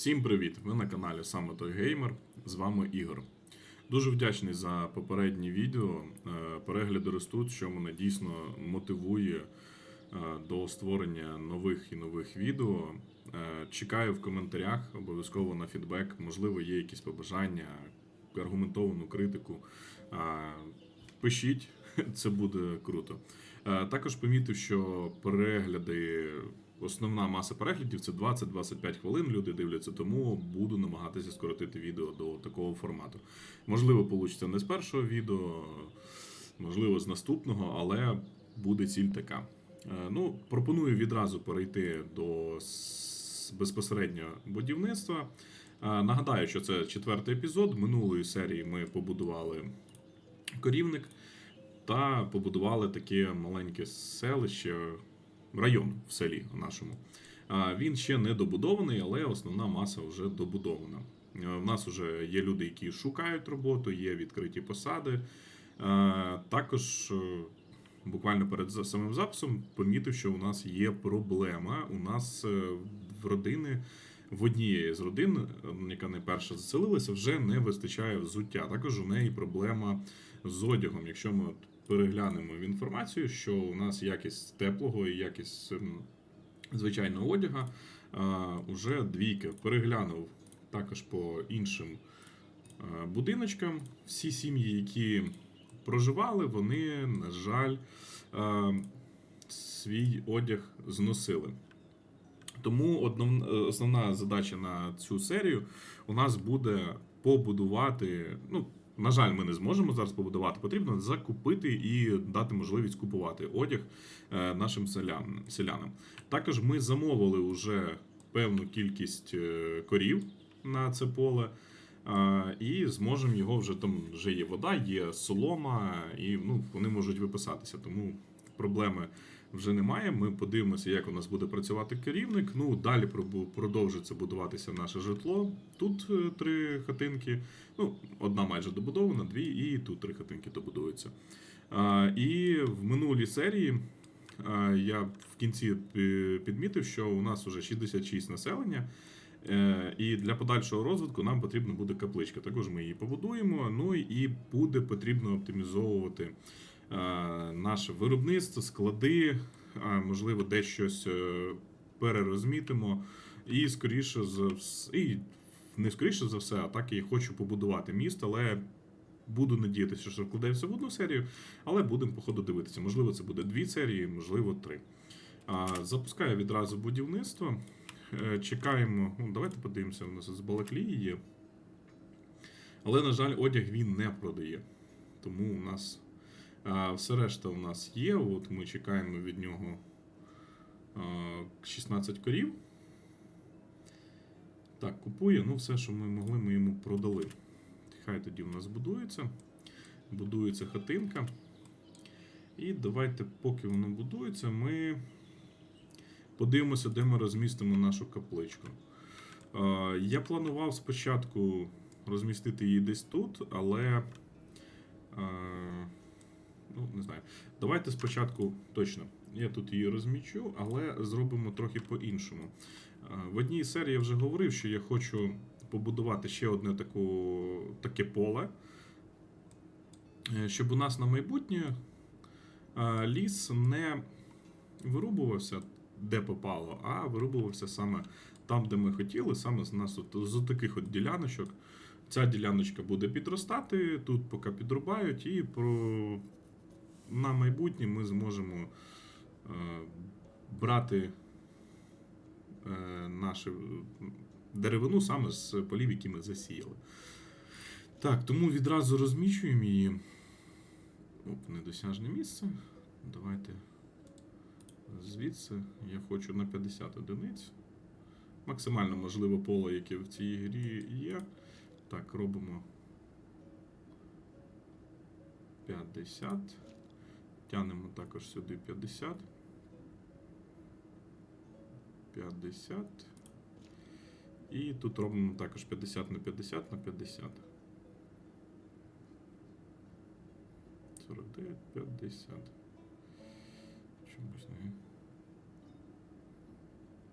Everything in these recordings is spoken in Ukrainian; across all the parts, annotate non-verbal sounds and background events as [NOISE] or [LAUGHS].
Всім привіт! Ви на каналі Саме Той Геймер. З вами Ігор. Дуже вдячний за попередні відео. Е, Перегляди ростуть, що мене дійсно мотивує е, до створення нових і нових відео. Е, Чекаю в коментарях обов'язково на фідбек. Можливо, є якісь побажання, аргументовану критику. Пишіть, [LAUGHS] це буде круто. Також помітив, що перегляди, основна маса переглядів це 20-25 хвилин. Люди дивляться, тому буду намагатися скоротити відео до такого формату. Можливо, вийде не з першого відео, можливо, з наступного, але буде ціль така. Е, Ну, пропоную відразу перейти до с- безпосередньо будівництва. Е, Нагадаю, що це четвертий епізод. Минулої серії ми побудували корівник та побудували таке маленьке селище, район в селі нашому. Він ще не добудований, але основна маса вже добудована. У нас вже є люди, які шукають роботу, є відкриті посади. Також е, буквально перед самим записом помітив, що у нас є проблема. У нас е, в родини. В однієї з родин, е, яка найперше заселилася, вже не вистачає взуття. Також у неї проблема з одягом. Якщо ми переглянемо в інформацію, що у нас якість теплого і якість ем, звичайного одяга а, уже двійка. Переглянув також по іншим будиночкам. Всі сім'ї, які проживали, вони, на жаль, свій одяг зносили. Тому е, основна задача на цю серію у нас буде побудувати. Ну, на жаль, ми не зможемо зараз побудувати. Потрібно закупити і дати можливість купувати одяг е, нашим селян, селянам. Також ми замовили вже певну кількість е, корів на це поле. І зможемо його вже там вже є вода, є солома, і ну, вони можуть виписатися. Тому проблеми вже немає. Ми подивимося, як у нас буде працювати керівник. Ну, далі продовжиться будуватися наше житло. Тут е, три хатинки. Ну, одна майже добудована, дві, і тут три хатинки добудуються. І в минулій серії а, я в кінці підмітив, що у нас вже 66 населення. Е, І для подальшого розвитку нам потрібна буде капличка. Також ми її побудуємо. Ну і буде потрібно оптимізовувати е, наше виробництво, склади, можливо, десь щось е, перерозмітимо. І скоріше за вс- і не скоріше за все, а так і хочу побудувати місто, але буду надіятися, що вкладається в одну серію, але будемо по ходу дивитися. Можливо, це буде дві серії, можливо, три. Запускаю відразу будівництво. Е, Чекаємо. Ну, давайте подивимося, у нас з Балаклії є. Але, на жаль, одяг він не продає. Тому у нас а, все решта у нас є. От ми чекаємо від нього 16 корів. Так, купує. Ну, все, що ми могли, ми йому продали. Хай тоді в нас будується. Будується хатинка. І давайте, поки воно будується, ми подивимося, де ми розмістимо нашу капличку. Я планував спочатку розмістити її десь тут, але. Ну, не знаю. Давайте спочатку точно. Я тут її розмічу, але зробимо трохи по-іншому. Е, В одній серії я вже говорив, що я хочу побудувати ще одне таку, таке поле, е, щоб у нас на майбутнє е, ліс не вирубувався де попало, а вирубувався саме там, де ми хотіли, саме з нас от, з таких от діляночок. Ця діляночка буде підростати, тут поки підрубають, і про... на майбутнє ми зможемо е, брати е, нашу деревину саме з полів, які ми засіяли. Так, тому відразу розмічуємо її. Оп, недосяжне місце. Давайте звідси я хочу на 50 одиниць. Максимально можливе поле, яке в цій грі є. Так, робимо 50. Тянемо також сюди 50. 50. І тут робимо також 50 на 50 на 50. 49, 50. Чомусь не.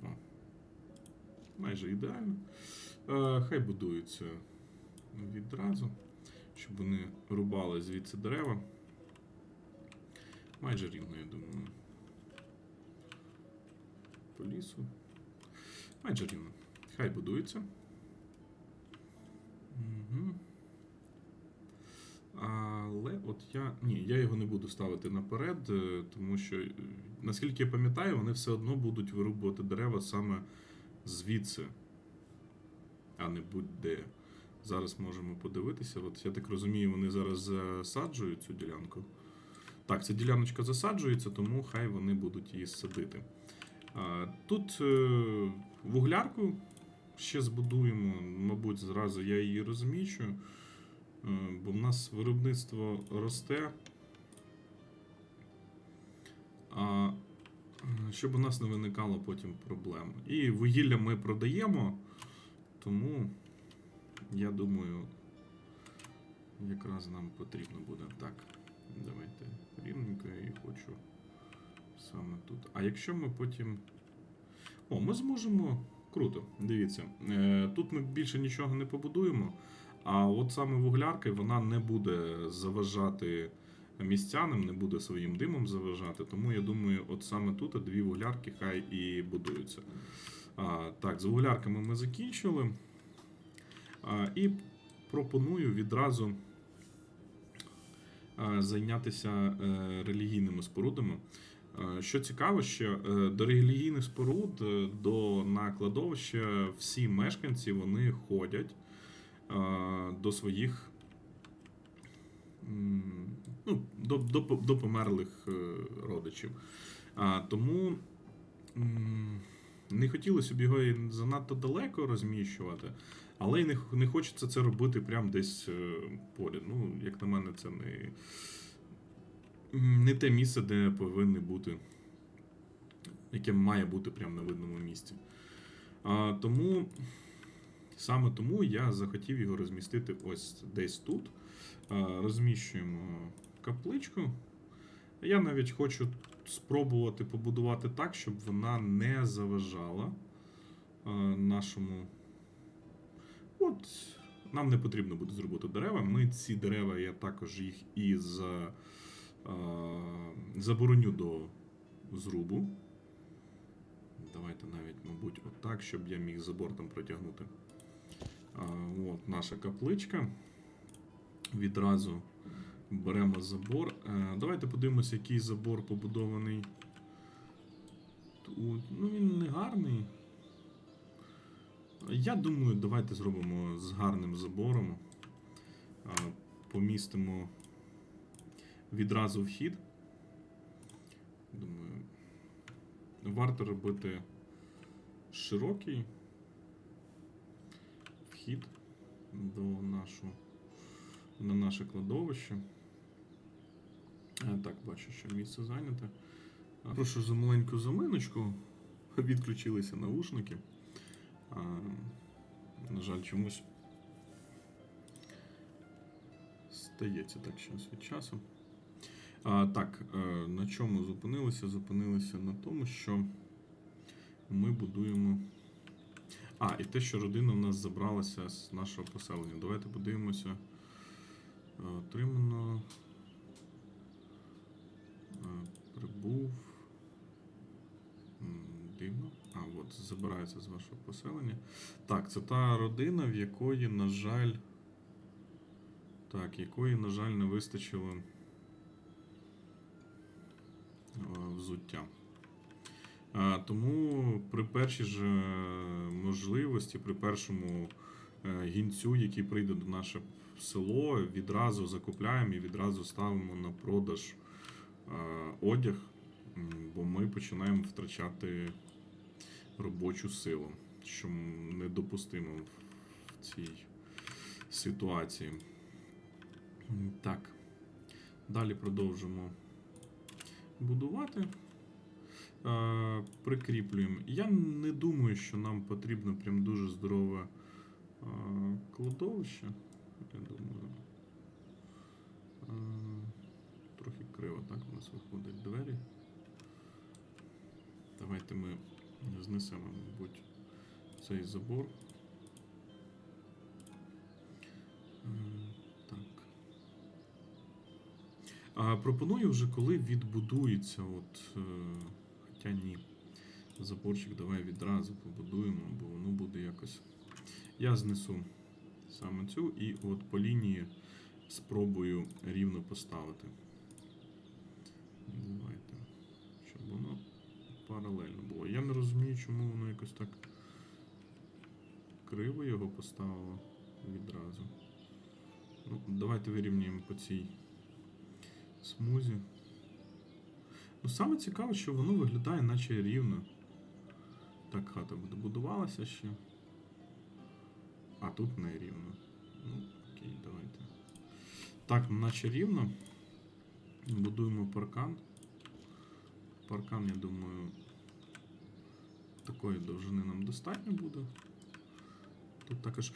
О. майже ідеально. Е, Хай будуються відразу, щоб вони рубали звідси дерева. Майже рівно, я думаю. По лісу. Майже рівно. Хай будується. Угу. Але от я. Ні, я його не буду ставити наперед, е, тому що, е, наскільки я пам'ятаю, вони все одно будуть вирубувати дерева саме звідси, а не будь-де. Зараз можемо подивитися. От я так розумію, вони зараз засаджують цю ділянку. Так, ця діляночка засаджується, тому хай вони будуть її садити. Тут е, вуглярку ще збудуємо, мабуть, зразу я її розмічу, е, бо в нас виробництво росте. Щоб у нас не виникало потім проблем. І вугілля ми продаємо, тому я думаю, якраз нам потрібно буде. Так, давайте рівненько і хочу саме тут. А якщо ми потім. О, ми зможемо. Круто, дивіться. Е, Тут ми більше нічого не побудуємо. А от саме вуглярка вона не буде заважати містянам, не буде своїм димом заважати. Тому я думаю, от саме тут дві вуглярки хай і будуються. А, так, з вуглярками ми закінчили. А, і пропоную відразу зайнятися е, релігійними спорудами. Е, Що цікаво, що е, до релігійних споруд, е, до на кладовище всі мешканці вони ходять е, до своїх ну, до, до, до померлих е, родичів. Тому не хотілося б його занадто далеко розміщувати, але й не, не хочеться це робити прямо десь е, поряд. Ну, як на мене, це не, не те місце, де повинні бути, яке має бути прямо на видному місці. А, тому саме тому я захотів його розмістити ось десь тут. А, розміщуємо капличку. Я навіть хочу спробувати побудувати так, щоб вона не заважала нашому. От, нам не потрібно буде зробити дерева. Ми ці дерева, я також їх і за, а, забороню до зрубу. Давайте навіть, мабуть, отак, щоб я міг за бортом протягнути. А, от наша капличка. Відразу беремо забор. Е, Давайте подивимося, який забор побудований. Тут. Ну, він не гарний. Я думаю, давайте зробимо з гарним забором. Помістимо відразу вхід. Думаю, варто робити широкий вхід до нашого, на наше кладовище. А, так, бачу, що місце зайняте. Прошу за маленьку заминочку. Відключилися наушники. На жаль, чомусь стається так час від часу. А, так, е, на чому зупинилися? Зупинилися на тому, що ми будуємо. А, і те, що родина у нас забралася з нашого поселення. Давайте подивимося. Е, Отримано. Е, Прибув. Дивно. А, от, забирається з вашого поселення. Так, це та родина, в якої, на жаль. Так, якої, на жаль, не вистачило взуття. Тому при першій ж е, можливості, при першому е, гінцю, який прийде до наше село, відразу закупляємо і відразу ставимо на продаж одяг, бо ми починаємо втрачати робочу силу, що недопустимо в цій ситуації. Так, далі продовжимо будувати. Е, Прикріплюємо. Я не думаю, що нам потрібно прям дуже здорове е, кладовище. Я думаю. е, Трохи криво, так у нас виходять двері. Давайте ми знесемо, мабуть, цей забор. Е, Так. А, пропоную вже, коли відбудується, от. Е, хоча ні. Заборчик давай відразу побудуємо, бо воно буде якось. Я знесу саме цю і от по лінії спробую рівно поставити. Давайте. Щоб воно паралельно не розумію, чому воно якось так криво його поставило відразу. Ну, давайте вирівняємо по цій смузі. Ну, саме цікаве, що воно виглядає наче рівно. Так, хата буде будувалася ще. А тут не рівно. Ну, окей, давайте. Так, ну, наче рівно. Будуємо паркан. Паркан, я думаю, такої довжини нам достатньо буде. Тут також.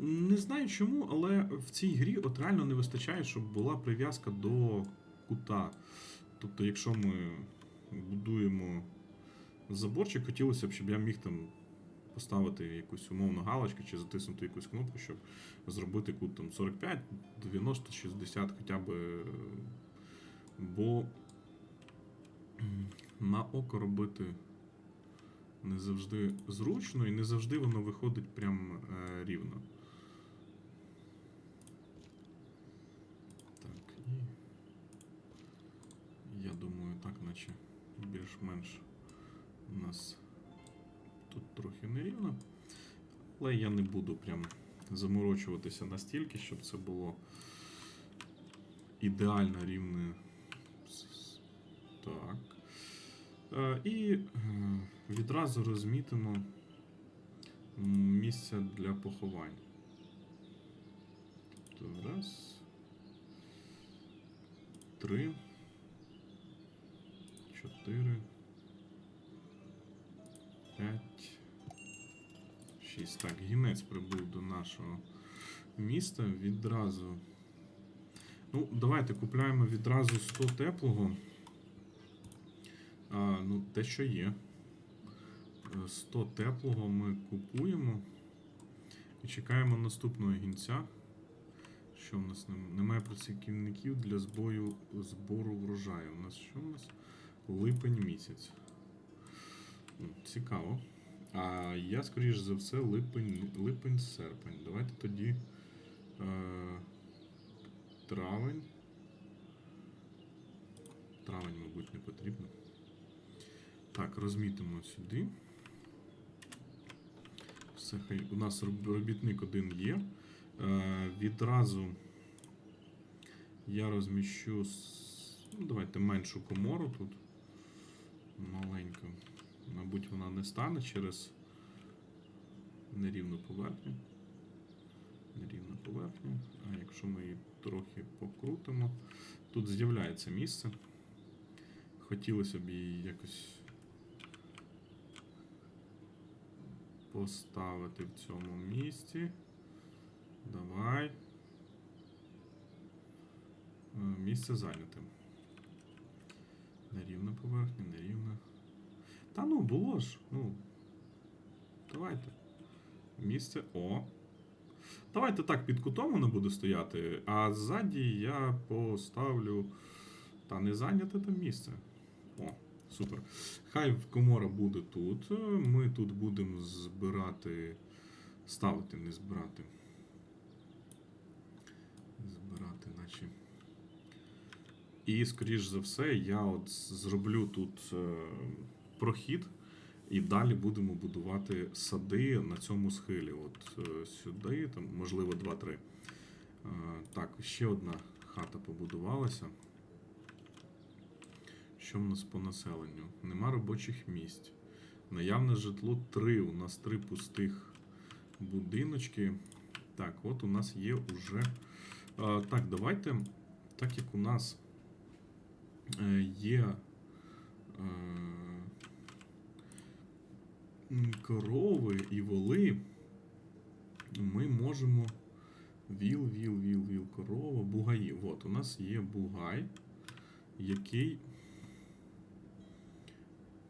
Не знаю чому, але в цій грі от реально не вистачає, щоб була прив'язка до кута. Тобто, якщо ми будуємо заборчик, хотілося б, щоб я міг там поставити якусь умовну галочку чи затиснути якусь кнопку, щоб зробити кут там 45, 90, 60 хоча б. Бо на око робити не завжди зручно і не завжди воно виходить прям е, рівно. Так, і я думаю, так, наче більш-менш у нас тут трохи нерівно. Але я не буду прям заморочуватися настільки, щоб це було ідеально рівне. Так. Е, І відразу розмітимо м, місця для поховань. Тобто раз. Три. Чотири. П'ять. Шість. Так, гінець прибув до нашого міста відразу. Ну, давайте купляємо відразу 100 теплого. А, ну, те, що є. Е, 100 теплого ми купуємо. І чекаємо наступного гінця. Що в нас нем- немає працівників для збою, збору врожаю. У нас що у нас? Липень місяць. Цікаво. А я, скоріш за все, липень, липень-серпень. Давайте тоді. Е, травень. Травень, мабуть, не потрібно. Так, розмітимо сюди. Все, у нас робітник один є. Е, відразу я розміщу. Ну, давайте меншу комору тут. Маленьку. Мабуть, вона не стане через нерівну поверхню. Нерівна поверхня. А якщо ми її трохи покрутимо, тут з'являється місце. Хотілося б її якось поставити в цьому місці. Давай. Е, Місце зайняте. Нерівна поверхня, нерівна. Та ну, було ж. Ну. Давайте. Місце. О. Давайте так, під кутом воно буде стояти, а ззаді я поставлю. Та не зайняте там місце. Супер. Хай комора буде тут. Ми тут будемо збирати. Ставити, не збирати. Збирати, наче. І, скоріш за все, я от зроблю тут е, прохід, і далі будемо будувати сади на цьому схилі. От е, сюди, там, можливо, 2-3. Е, так, ще одна хата побудувалася. Що в нас по населенню? Нема робочих місць. Наявне житло 3. У нас 3 пустих будиночки. Так, от у нас є уже. Так, давайте, так як у нас е, є е, корови і воли, ми можемо. Віл, віл, віл, віл, корова, бугаї. От, у нас є бугай, який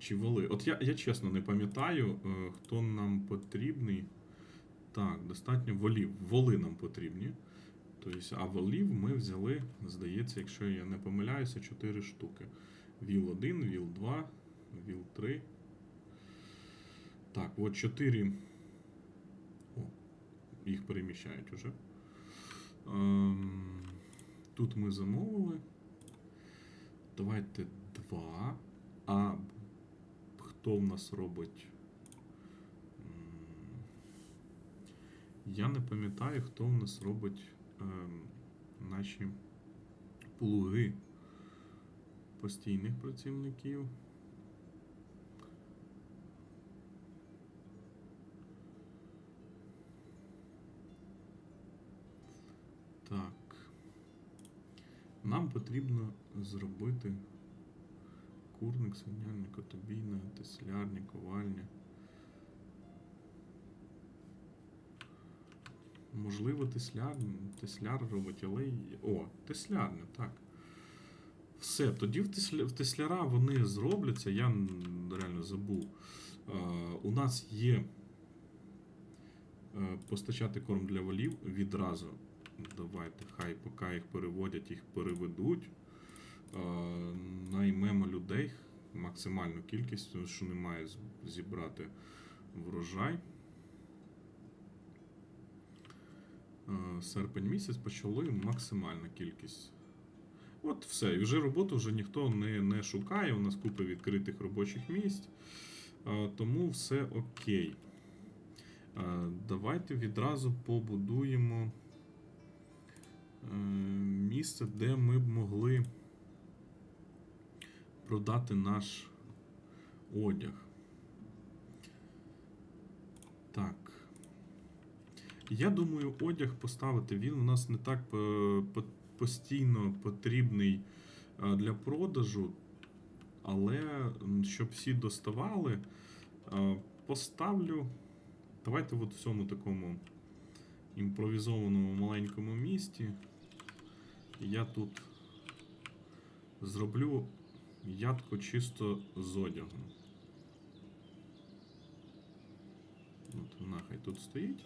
Чи воли? От я, я чесно не пам'ятаю, е, хто нам потрібний. Так, достатньо волів. Воли нам потрібні. Тобто, а волів ми взяли, здається, якщо я не помиляюся, 4 штуки. Віл 1, віл 2, віл 3. Так, от 4. О, їх переміщають уже. Ем, тут ми замовили. Давайте 2. А хто в нас робить? Я не пам'ятаю, хто в нас робить ем, наші плуги постійних працівників. Так. Нам потрібно зробити курник, свиняльник, котобійна, теслярня, ковальня. Можливо, тесляр, тесляр робить, але. О, теслярня, так. Все, тоді в, тесля, в тесляра вони зробляться, я реально забув. Е, у нас є е, постачати корм для волів відразу. Давайте, хай поки їх переводять, їх переведуть. Е, наймемо людей максимальну кількість, тому що немає зібрати врожай. Е, Серпень місяць почали максимальна кількість. От все. І вже роботу вже ніхто не, не шукає. У нас купа відкритих робочих місць. Е, Тому все окей. Давайте відразу побудуємо місце, де ми б могли продати наш одяг. Так. Я думаю, одяг поставити, він у нас не так е, постійно потрібний е, для продажу, але щоб всі доставали, е, поставлю. Давайте от в цьому такому імпровізованому маленькому місті. Я тут зроблю ядку чисто з одягом. От вона хай тут стоїть.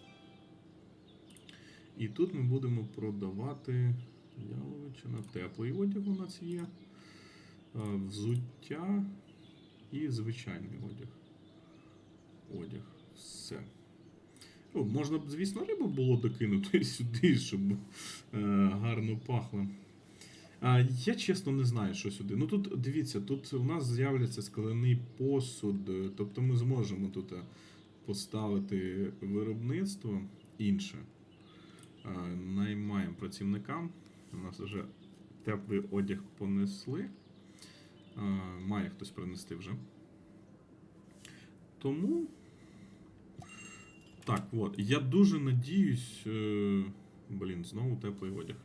І тут ми будемо продавати яловичина, теплий одяг у нас є, е, взуття і звичайний одяг. Одяг. Все. О, можна б, звісно, рибу було докинути [LAUGHS] сюди, щоб е, гарно пахло. Я чесно не знаю, що сюди. Ну тут дивіться, тут у нас з'являться скляний посуд, е, тобто ми зможемо тут е, поставити виробництво інше. Наймаємо працівникам. У нас вже теплий одяг понесли. Має хтось принести вже. Тому. Так, от. Я дуже надіюсь. е, Блін, знову теплий одяг.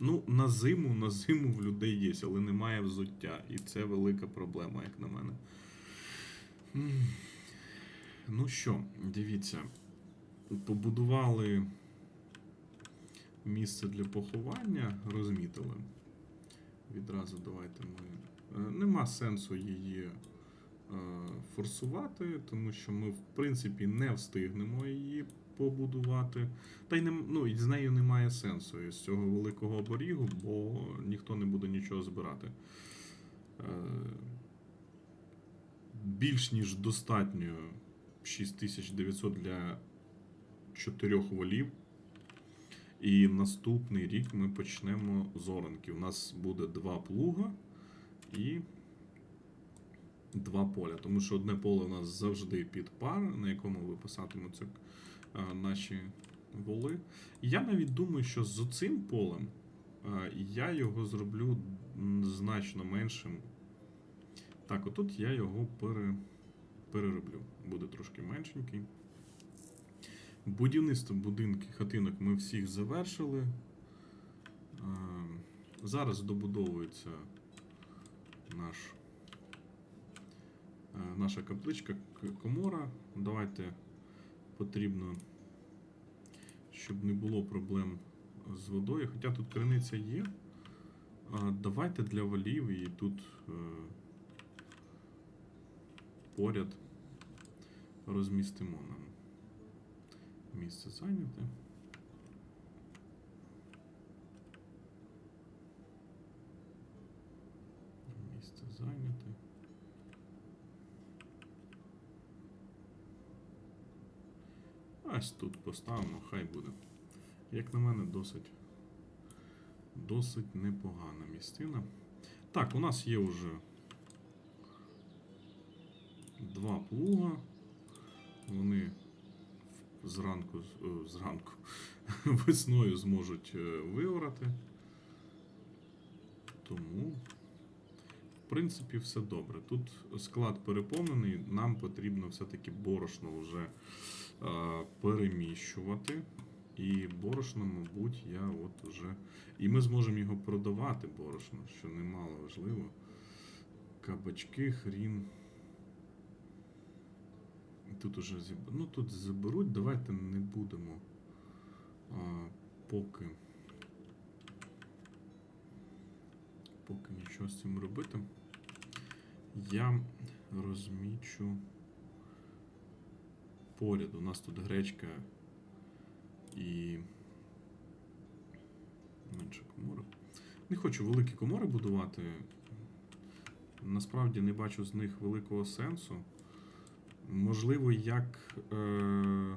Ну, на зиму, на зиму в людей є, але немає взуття. І це велика проблема, як на мене. Ну що, дивіться. Побудували місце для поховання, розмітили. Відразу давайте ми. е, Нема сенсу її е, форсувати, тому що ми, в принципі, не встигнемо її побудувати. Та й не, ну, з нею немає сенсу із цього великого оберігу, бо ніхто не буде нічого збирати. Е, Більш ніж достатньо 6900 для чотирьох волів. І наступний рік ми почнемо з оранки. У нас буде два плуга і два поля. Тому що одне поле у нас завжди під пар, на якому виписатимуться а, наші воли. Я навіть думаю, що з цим полем я його зроблю значно меншим. Так, отут я його пере, перероблю. Буде трошки меншенький. Будівництво будинків хатинок ми всіх завершили. Е, Зараз добудовується наш, е, наша капличка комора. Давайте потрібно, щоб не було проблем з водою. Хоча тут криниця є, давайте для валів і тут е, поряд розмістимо нам місце зайняте. Місце зайняте. Ось тут поставимо, хай буде. Як на мене, досить, досить непогана місцина. Так, у нас є вже два плуга. Вони зранку, зранку [LAUGHS] весною зможуть е, виорати. Тому, в принципі, все добре. Тут склад переповнений, нам потрібно все-таки борошно вже е, переміщувати. І борошно, мабуть, я от вже. І ми зможемо його продавати, борошно, що немало важливо. Кабачки, хрін. Тут уже зіб... Ну тут заберуть, давайте не будемо а, поки. Поки нічого з цим робити. Я розмічу поряд. У нас тут гречка і менше комори. Не хочу великі комори будувати. Насправді не бачу з них великого сенсу. Можливо, як. Е...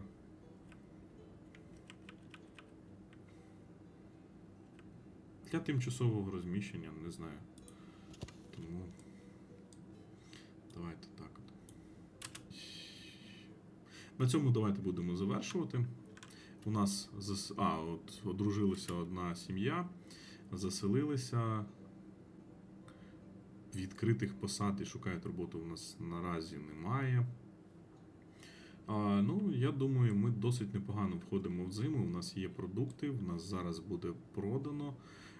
Для тимчасового розміщення, не знаю. Тому. Давайте так от. На цьому давайте будемо завершувати. У нас а, от, одружилася одна сім'я, заселилися. Відкритих посад і шукають роботу у нас наразі немає. А, ну, я думаю, ми досить непогано входимо в зиму. У нас є продукти, в нас зараз буде продано.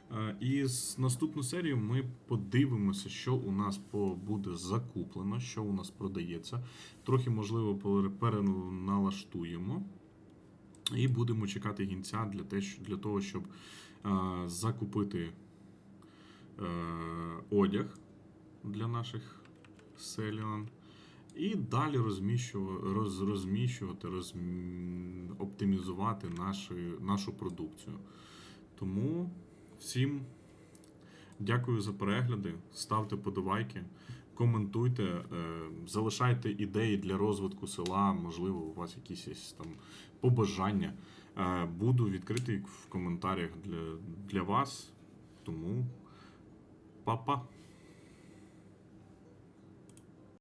А, і з наступну серію ми подивимося, що у нас буде закуплено, що у нас продається. Трохи, можливо, переналаштуємо. І будемо чекати гінця для, того, щоб а, закупити е, одяг для наших селян. І далі роз, розміщувати, роз, оптимізувати наші, нашу продукцію. Тому всім дякую за перегляди. Ставте подобайки, коментуйте, е, залишайте ідеї для розвитку села. Можливо, у вас якісь там побажання. Е, Буду відкритий в коментарях для, для вас. Тому па-па!